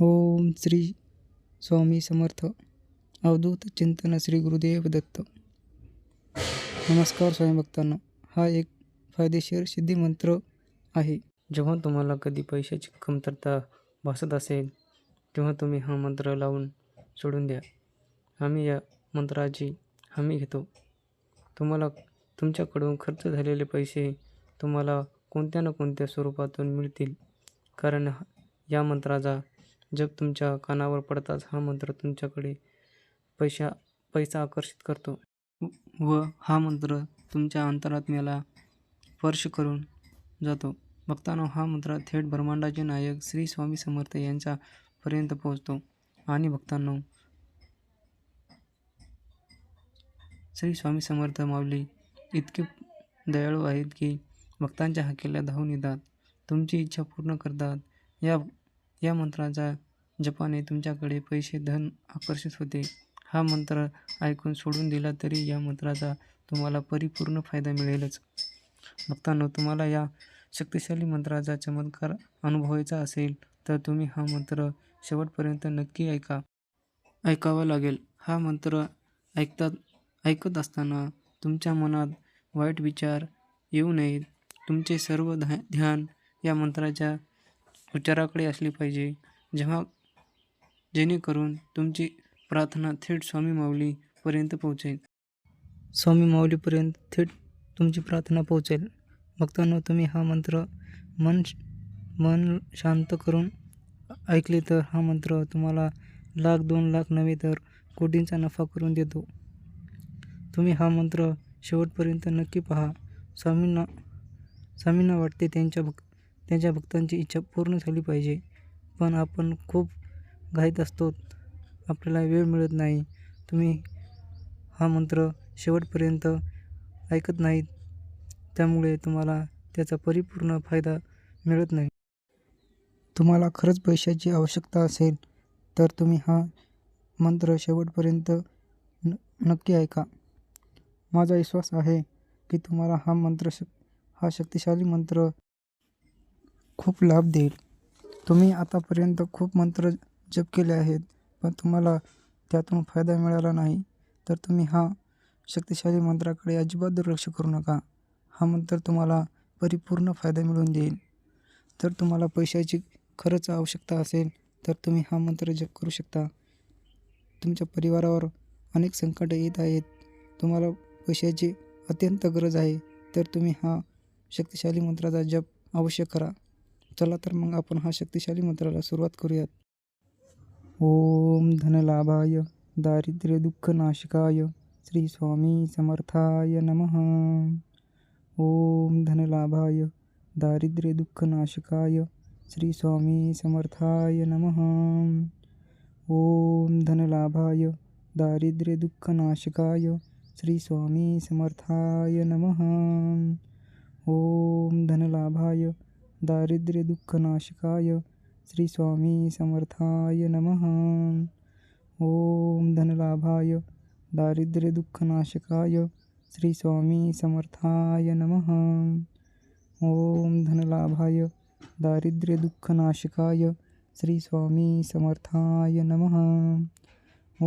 ओम श्री स्वामी समर्थ। अवधूत चिंतन श्री गुरुदेव दत्त। नमस्कार स्वयंभक्तांना हा एक फायदेशीर सिद्धिमंत्र आहे. जेव्हा तुम्हाला कधी पैशाची कमतरता भासत असेल तेव्हा तुम्ही हा मंत्र लावून सोडून द्या. आम्ही या मंत्राची हमी घेतो. तुम्हाला तुमच्याकडून खर्च झालेले पैसे तुम्हाला कोणत्या ना कोणत्या स्वरूपातून मिळतील? कारण हा- या मंत्राचा जग तुमच्या कानावर पडताच हा मंत्र तुमच्याकडे पैशा पैसा आकर्षित करतो. व हा मंत्र तुमच्या अंतरात्म्याला स्पर्श करून जातो. भक्तांनो हा मंत्र थेट ब्रह्मांडाचे नायक श्री स्वामी समर्थ यांच्यापर्यंत पोहोचतो. आणि भक्तांनो श्री स्वामी समर्थ माऊली इतके दयाळू आहेत की भक्तांच्या हाकेला धावून येतात. तुमची इच्छा पूर्ण करतात. या या मंत्राचा जपाने तुमच्याकडे पैसे धन आकर्षित होते. हा मंत्र ऐकून सोडून दिला तरी या मंत्राचा तुम्हाला परिपूर्ण फायदा मिळेलच. भक्तांनो तुम्हाला या शक्तिशाली मंत्राचा चमत्कार अनुभवायचा असेल तर तुम्ही हा मंत्र शेवटपर्यंत नक्की ऐका. ऐकावा लागेल. हा मंत्र ऐकतात ऐकत असताना तुमच्या मनात वाईट विचार येऊ नयेत. तुमचे सर्व ध्या ध्यान या मंत्राच्या उच्चाराकडे असली पाहिजे. जेव्हा जेणेकरून तुमची प्रार्थना थेट स्वामी माऊलीपर्यंत पोहोचेल. स्वामी माऊलीपर्यंत थेट तुमची प्रार्थना पोहोचेल. भक्तांनो तुम्ही हा मंत्र मन मन शांत करून ऐकले तर हा मंत्र तुम्हाला लाख दोन लाख नव्हे तर कोटींचा नफा करून देतो. तुम्ही हा मंत्र शेवटपर्यंत नक्की पहा. स्वामींना स्वामींना वाटते त्यांच्या भक्त त्यांच्या भक्तांची इच्छा पूर्ण झाली पाहिजे. पण आपण खूप घाईत असतो. आपल्याला वेळ मिळत नाही. तुम्ही हा मंत्र शेवटपर्यंत ऐकत नाहीत. त्यामुळे तुम्हाला त्याचा परिपूर्ण फायदा मिळत नाही. तुम्हाला खरंच पैशाची आवश्यकता असेल तर तुम्ही हा मंत्र शेवटपर्यंत न नक्की ऐका. माझा विश्वास आहे की तुम्हाला हा मंत्र श हा शक्तिशाली मंत्र खूप लाभ देईल. तुम्ही आतापर्यंत खूप मंत्र जप केले आहेत पण तुम्हाला त्यातून फायदा मिळाला नाही. तर तुम्ही हा शक्तिशाली मंत्राकडे अजिबात दुर्लक्ष करू नका. हा मंत्र तुम्हाला परिपूर्ण फायदा मिळवून देईल. जर तुम्हाला पैशाची खरंच आवश्यकता असेल तर तुम्ही हा मंत्र जप करू शकता. तुमच्या परिवारावर अनेक संकट येत आहेत. तुम्हाला पैशाची अत्यंत गरज आहे. तर तुम्ही हा शक्तिशाली मंत्राचा जप अवश्य करा. चला तर मग आपण हा शक्तिशाली मंत्राला सुरुवात करूयात. ओम धनलाभाय दारिद्र्य दुःखनाशकाय श्री स्वामी समर्थाय नमः. ओम धनलाभाय दारिद्र्य दुःखनाशकाय श्री स्वामी समर्थाय नमः. ओम धनलाभाय दारिद्र्य दुःखनाशकाय श्री स्वामी समर्थाय नमः. ओम धनलाभाय दारिद्र्य दुःखनाशकाय श्री स्वामी समर्थाय नमः। ओम धनलाभाय दारिद्र्य दुःखनाशकाय श्री स्वामी समर्थाय नमः। ओम धनलाभाय दारिद्र्य दुःखनाशकाय श्री स्वामी समर्थाय नमः।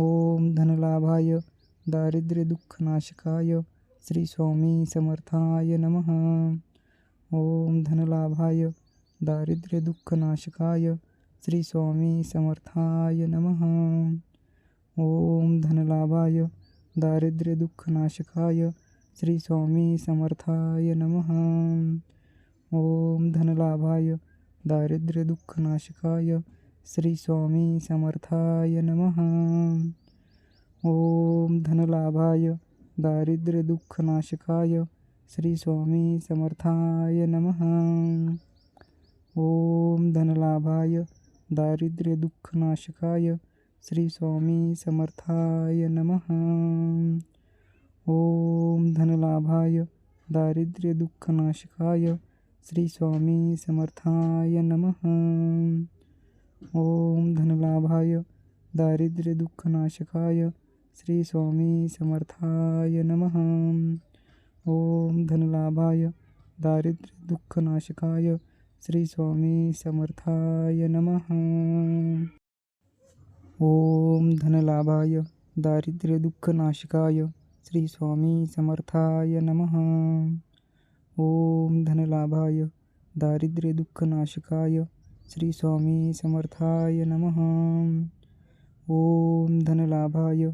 ओम धनलाभाय दारिद्र्य दुःखनाशकाय श्री स्वामी समर्थाय नमः। ओम धनलाभाय दारिद्र्य दुःखनाशकाय श्री स्वामी समर्थाय नमः। ओम धनलाभाय दारिद्र्य दुःखनाशकाय श्री स्वामी समर्थाय नमः। ओम धनलाभाय दारिद्र्य दुःखनाशकाय श्री स्वामी समर्थाय नमः। ओम धनलाभाय दारिद्र्य दुःखनाशकाय श्री स्वामी समर्थाय नमः। ओम धनलाभाय दारिद्र्य दुःखनाशकाय श्री स्वामी समर्थाय नमः। ओम धनलाभाय दारिद्र्य दुःखनाशकाय श्री स्वामी समर्थाय नमः। ओम धनलाभाय दारिद्र्य दुःखनाशकाय श्री स्वामी समर्थाय नमः। ओम धनलाभाय, दारिद्र्य दुःखनाशकाय श्री स्वामी समर्थाय नमः। ओम धनलाभाय दारिद्र्यदुःखनाशकाय श्री स्वामी समर्थाय नमः। ओम धनलाभाय दारिद्र्यदुःखनाशकाय श्री स्वामी समर्थाय नमः। ओम धनलाभाय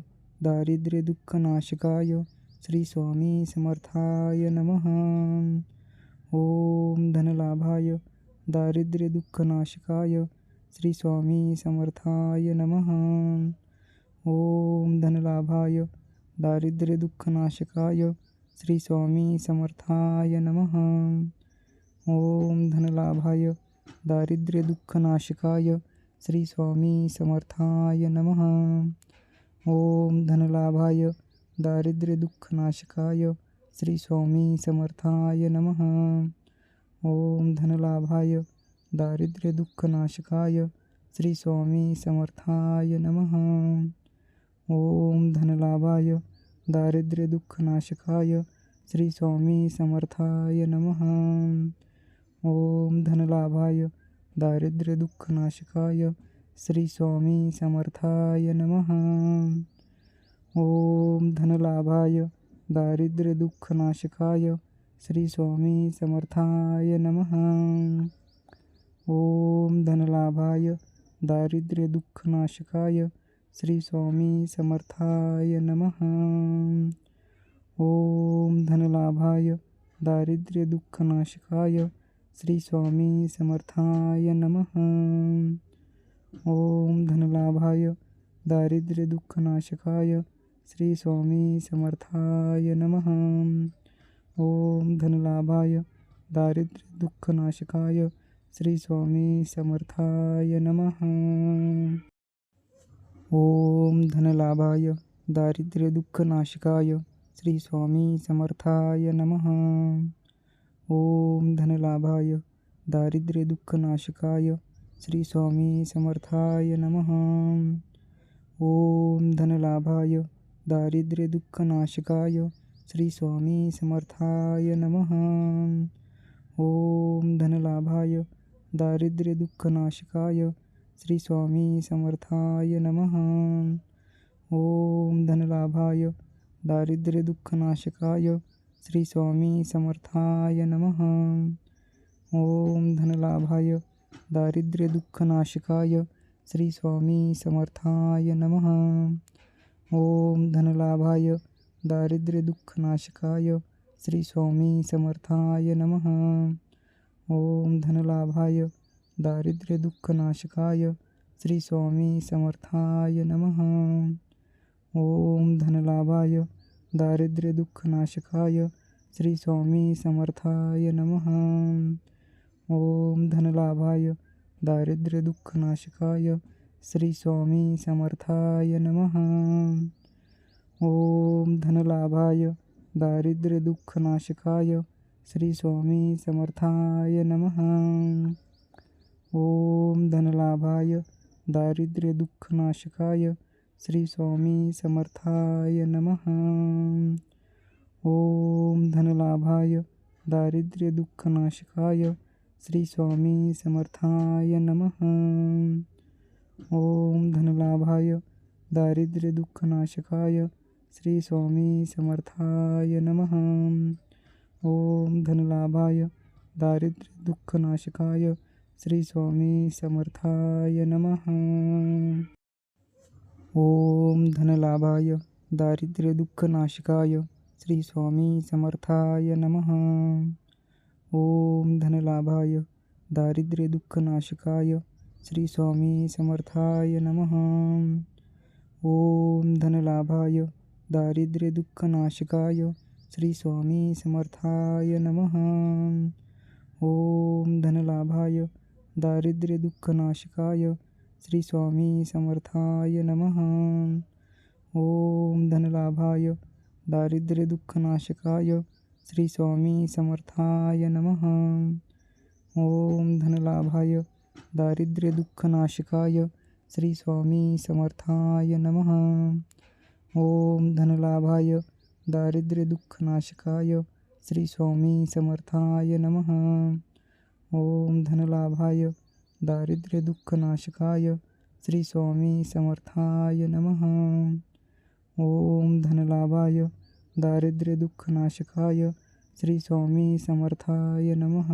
दारिद्र्यदुःखनाशकाय श्री स्वामी समर्थाय नमः। ओम धनलाभाय, दारिद्र्यदुःखनाशकाय श्री स्वामी समर्थाय नमः। ओम धनलाभाय, दारिद्र्यदुःखनाशकाय श्री स्वामी समर्थाय नमः। ओम धनलाभाय, दारिद्र्यदुःखनाशकाय श्री स्वामी समर्थाय नमः। ओम धनलाभाय दारिद्र्यदुःखनाशकाय श्री स्वामी समर्थाय नमः। ओम धनलाभाय दारिद्र्यदुःखनाशकाय श्री स्वामी समर्थाय नमः। ओम धनलाभाय दारिद्र्यदुःखनाशकाय श्री स्वामी समर्थाय नमः। ओम धनलाभाय स्वामी समर्थाय नमः। ओम धनलाभाय, दारिद्र्यदुःखनाशकाय श्री स्वामी समर्थाय नमः। ओम धनलाभाय, दारिद्र्यदुःखनाशकाय श्री स्वामी समर्थाय नमः। ओम धनलाभाय, दारिद्र्यदुःखनाशकाय श्री स्वामी समर्थाय नमः। ओम धनलाभाय, दारिद्र्यदुःखनाशकाय श्री स्वामी समर्थाय नमः। ओम धनलाभाय, दारिद्र्यदुःखनाशकाय श्री स्वामी समर्थाय नमः। ओम धनलाभाय, दारिद्र्यदुःखनाशकाय श्री स्वामी समर्थाय नमः। ओम धनलाभाय, दारिद्र्यदुःखनाशकाय श्री स्वामी समर्थाय नमः। ओम धनलाभाय दारिद्र्यदुःखनाशकाय श्री स्वामी समर्थाय नमः। ओम धनलाभाय दारिद्र्यदुःखनाशकाय श्री स्वामी समर्थाय नमः। ओम धनलाभाय दारिद्र्यदुःखनाशकाय श्री स्वामी समर्थाय नमः। ओम धनलाभाय दारिद्र्यदुःखनाशकाय श्री स्वामी समर्थाय नमः। ओम धनलाभाय दारिद्र्यदुःखनाशकाय श्री स्वामी समर्थाय नमः। ओम धनलाभाय दारिद्र्यदुःखनाशकाय श्री स्वामी समर्थाय नमः। ओम धनलाभाय दारिद्र्यदुःखनाशकाय श्री स्वामी समर्थाय नमः। ओम धनलाभाय दारिद्र्यदुःखनाशकाय श्री स्वामी समर्थाय नमः। ओम धनलाभाय, दारिद्र्यदुःखनाशकाय श्री स्वामी समर्थाय नमः। ओम धनलाभाय, दारिद्र्यदुःखनाशकाय श्री स्वामी समर्थाय नमः। ओम धनलाभाय, दारिद्र्यदुःखनाशकाय श्री स्वामी समर्थाय नमः। ओम धनलाभाय, दारिद्र्यदुःखनाशकाय श्री स्वामी समर्थाय नमः। ओम धनलाभाय, दारिद्र्यदुःखनाशकाय श्री स्वामी समर्थाय नमः। ओम धनलाभाय, दारिद्र्यदुःखनाशकाय श्री स्वामी समर्थाय नमः। ओम धनलाभाय, दारिद्र्यदुःखनाशकाय श्री स्वामी समर्थाय नमः। ओम धनलाभाय दारिद्र्यदुःखनाशकाय श्री स्वामी समर्थाय नमः। ओम धनलाभाय दारिद्र्यदुःखनाशकाय श्री स्वामी समर्थाय नमः। ओम धनलाभाय दारिद्र्यदुःखनाशकाय श्री स्वामी समर्थाय नमः। ओम धनलाभाय दारिद्र्यदुःखनाशकाय श्री स्वामी समर्थाय नमः। ओम धनलाभाय दारिद्र्यदुःखनाशकाय श्री स्वामी समर्थाय नमः। ओम धनलाभाय दारिद्र्यदुःखनाशकाय श्री स्वामी समर्थाय नमः। ओम धनलाभाय स्वामी समर्थाय नमः।